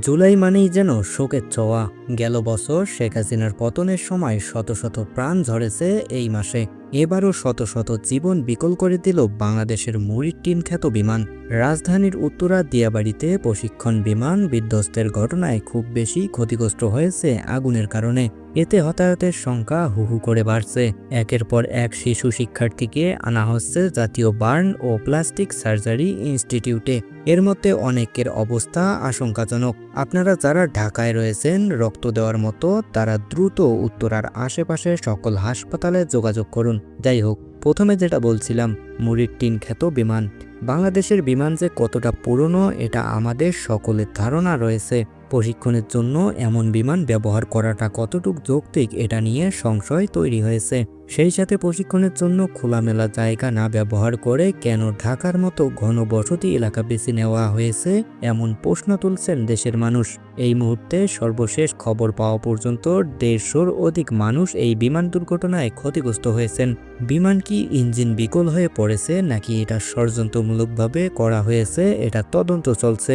জুলাই মানেই যেন শোকের ছোঁয়া। গেল বছর শেখ হাসিনার পতনের সময় শত শত প্রাণ ঝরেছে এই মাসে। এবারও শত শত জীবন বিকল করে দিল বাংলাদেশের মুড়ির টিন খ্যাত বিমান। রাজধানীর উত্তরা দিয়াবাড়িতে প্রশিক্ষণ বিমান বিধ্বস্তের ঘটনায় খুব বেশি ক্ষতিগ্রস্ত হয়েছে আগুনের কারণে। এতে হতাহতের সংখ্যা হু হু করে বাড়ছে। একের পর এক শিশু শিক্ষার্থীকে আনা হচ্ছে জাতীয় বার্ন ও প্লাস্টিক সার্জারি ইনস্টিটিউটে। এর মধ্যে অনেকের অবস্থা আশঙ্কাজনক। আপনারা যারা ঢাকায় রয়েছেন, রক্ত দেওয়ার মতো, তারা দ্রুত উত্তরার আশেপাশে সকল হাসপাতালে যোগাযোগ করুন। যাই হোক, প্রথমে যেটা বলছিলাম, মুড়ির টিন খ্যাত বিমান। বাংলাদেশের বিমান যে কতটা পুরনো, এটা আমাদের সকলের ধারণা রয়েছে। প্রশিক্ষণের জন্য এমন বিমান ব্যবহার করাটা কতটুক যৌক্তিক এটা নিয়ে সংশয় তৈরি হয়েছে। সেই সাথে প্রশিক্ষণের জন্য খোলামেলা জায়গা না ব্যবহার করে কেন ঢাকার মতো ঘনবসতি এলাকা বেছে নেওয়া হয়েছে এমন প্রশ্ন তুলছেন দেশের মানুষ। এই মুহূর্তে সর্বশেষ খবর পাওয়া পর্যন্ত দেড়শোর অধিক মানুষ এই বিমান দুর্ঘটনায় ক্ষতিগ্রস্ত হয়েছেন। বিমান কি ইঞ্জিন বিকল হয়ে পড়েছে নাকি এটা ষড়যন্ত্রমূলকভাবে করা হয়েছে এটা তদন্ত চলছে।